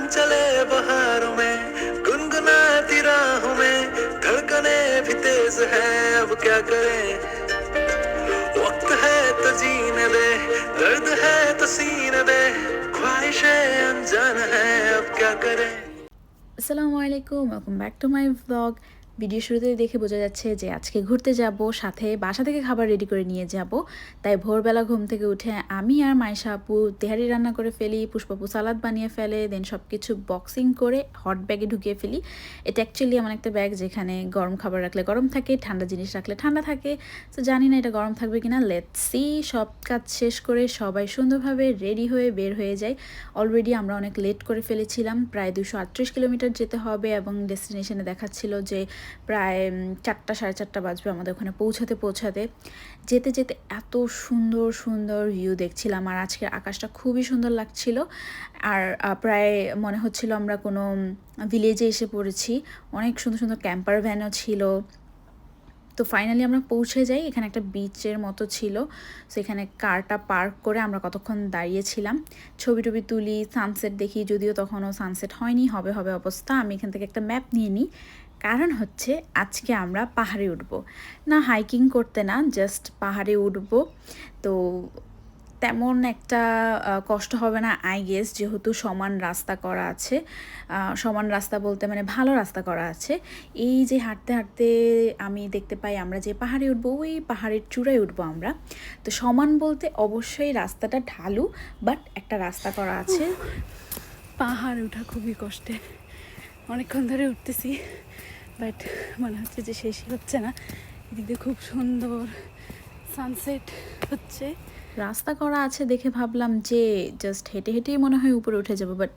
हम चले बहारों में, गुनगुनाती राहों में, धड़कने भी तेज है, अब क्या करें? वक्त है तो जीने दे, दर्द है तो सीने दे, ख्वाहिशें अनजान है, अब क्या करें? अस्सलाम वालेकुम welcome back to my vlog video শুরুতে দেখে বোঝা যাচ্ছে যে আজকে ঘুরতে যাব, সাথে বাসা থেকে খাবার রেডি করে নিয়ে যাব। তাই ভোরবেলা ঘুম থেকে উঠে আমি আর মাইশা আপু তেহারি রান্না করে ফেলি, পুষ্পাপু সালাদ বানিয়ে ফেলে দেন সব কিছু বক্সিং করে হট ব্যাগে ঢুকিয়ে ফেলি। এটা অ্যাকচুয়ালি এমন একটা ব্যাগ যেখানে গরম খাবার রাখলে গরম থাকে, ঠান্ডা জিনিস রাখলে ঠান্ডা থাকে। তো জানি না এটা গরম থাকবে কিনা লেট সি সব কাজ শেষ করে সবাই সুন্দরভাবে রেডি হয়ে বের হয়ে যায়। অলরেডি আমরা অনেক লেট করে ফেলেছিলাম, প্রায় দুশো কিলোমিটার যেতে হবে এবং ডেস্টিনেশনে দেখাচ্ছিল যে প্রায় চারটা, সাড়ে চারটা বাজবে আমাদের ওখানে পৌঁছাতে পৌঁছাতে। যেতে যেতে এত সুন্দর সুন্দর ভিউ দেখছিলাম আর আজকের আকাশটা খুবই সুন্দর লাগছিল। আর প্রায় মনে হচ্ছিল আমরা কোনো ভিলেজে এসে পড়েছি। অনেক সুন্দর সুন্দর ক্যাম্পার ভ্যানও ছিল। তো ফাইনালি আমরা পৌঁছে যাই। এখানে একটা বিচের মতো ছিল। সেখানে কারটা পার্ক করে আমরা কতক্ষণ দাঁড়িয়েছিলাম। ছবি টবি তুলি সানসেট দেখি। যদিও তখনও সানসেট হয়নি, হবে হবে অবস্থা। আমি এখান থেকে একটা ম্যাপ নিয়ে নিই। কারণ হচ্ছে আজকে আমরা পাহাড়ে উঠবো। না হাইকিং করতে না জাস্ট পাহাড়ে উঠবো। তো তেমন একটা কষ্ট হবে না আই গেস যেহেতু সমান রাস্তা করা আছে। সমান রাস্তা বলতে মানে ভালো রাস্তা করা আছে। এই যে হাঁটতে হাঁটতে আমি দেখতে পাই আমরা যে পাহাড়ে উঠবো, ওই পাহাড়ের চূড়ায় উঠবো আমরা। তো সমান বলতে অবশ্যই রাস্তাটা ঢালু বাট একটা রাস্তা করা আছে। পাহাড় ওঠা খুবই কষ্টে। অনেকক্ষণ ধরে উঠতেছি বাট মনে হচ্ছে যে শেষই হচ্ছে না। এদিক দিয়ে খুব সুন্দর সানসেট হচ্ছে। রাস্তা করা আছে দেখে ভাবলাম যে জাস্ট হেঁটে হেঁটেই মনে হয় উপরে উঠে যাব বাট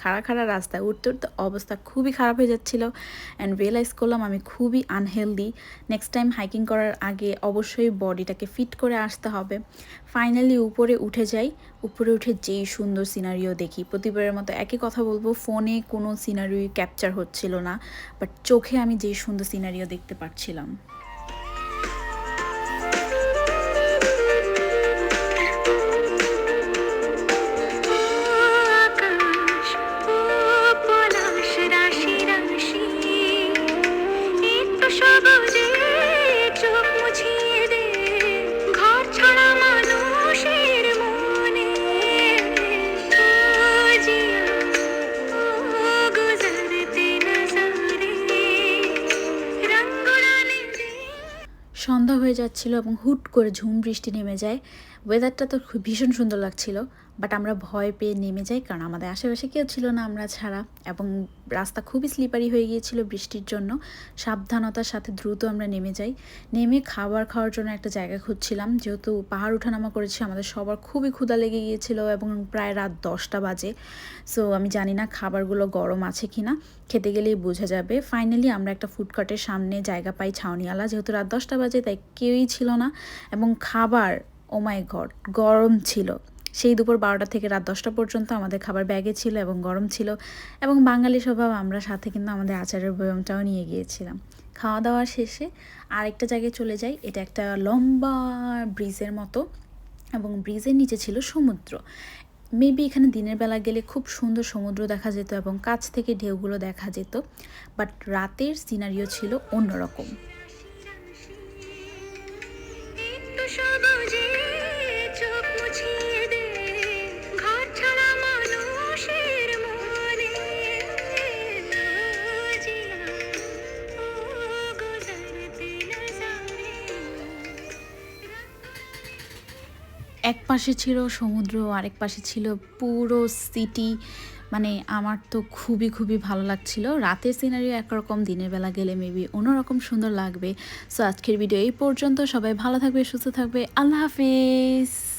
খাড়া খাড়া রাস্তা উঠতে উঠতে অবস্থা খুবই খারাপ হয়ে যাচ্ছিল অ্যান্ড রিয়েলাইজ করলাম আমি খুবই আনহেলদি নেক্সট টাইম হাইকিং করার আগে অবশ্যই বডিটাকে ফিট করে আসতে হবে। ফাইনালি উপরে উঠে যাই। উপরে উঠে যেই সুন্দর সিনারিও দেখি। প্রতিবারের মতো একই কথা বলব ফোনে কোনো সিনারি ক্যাপচার হচ্ছিল না বাট চোখে আমি যেই সুন্দর সিনারিও দেখতে পাচ্ছিলাম। সন্ধ্যা হয়ে যাচ্ছিল এবং হুট করে ঝুম বৃষ্টি নেমে যায়। ওয়েদারটা তো ভীষণ সুন্দর লাগছিল। বাট আমরা ভয় পেয়ে নেমে যাই, কারণ আমাদের আশেপাশে কেউ ছিল না আমরা ছাড়া। এবং রাস্তা খুবই স্লিপারি হয়ে গিয়েছিল বৃষ্টির জন্য। সাবধানতার সাথে দ্রুত আমরা নেমে যাই। নেমে খাবার খাওয়ার জন্য একটা জায়গা খুঁজছিলাম, যেহেতু পাহাড় ওঠানামা করেছি, আমাদের সবার খুবই ক্ষুধা লেগে গিয়েছিল এবং প্রায় রাত দশটা বাজে। সো আমি জানি না খাবারগুলো গরম আছে কি না খেতে গেলেই বোঝা যাবে। ফাইনালি আমরা একটা ফুডকার্টের সামনে জায়গা পাই ছাউনিওয়ালা, যেহেতু রাত দশটা বাজে, তাই কেউই ছিল না। এবং খাবার ও মাই গড গরম ছিল। সেই দুপুর বারোটা থেকে রাত দশটা পর্যন্ত আমাদের খাবার ব্যাগে ছিল এবং গরম ছিল এবং বাঙালি স্বভাব, আমরা সাথে কিন্তু আমাদের আচারের বয়মটাও নিয়ে গিয়েছিলাম। খাওয়া দাওয়া শেষে আরেকটা জায়গায় চলে যাই, এটা একটা লম্বা ব্রিজের মতো এবং ব্রিজের নিচে ছিল সমুদ্র। মেবি এখানে দিনের বেলা গেলে খুব সুন্দর সমুদ্র দেখা যেত এবং কাছ থেকে ঢেউগুলো দেখা যেত বাট রাতের সিনারিও ছিল অন্যরকম। এক পাশে ছিল সমুদ্র, আরেক পাশে ছিল পুরো সিটি মানে আমার তো খুবই খুবই ভালো লাগছিল। রাতের সিনারি একরকম, দিনের বেলা গেলে মেবি অন্যরকম সুন্দর লাগবে। সো আজকের ভিডিও এই পর্যন্ত। সবাই ভালো থাকবে, সুস্থ থাকবে। আল্লাহ হাফিজ!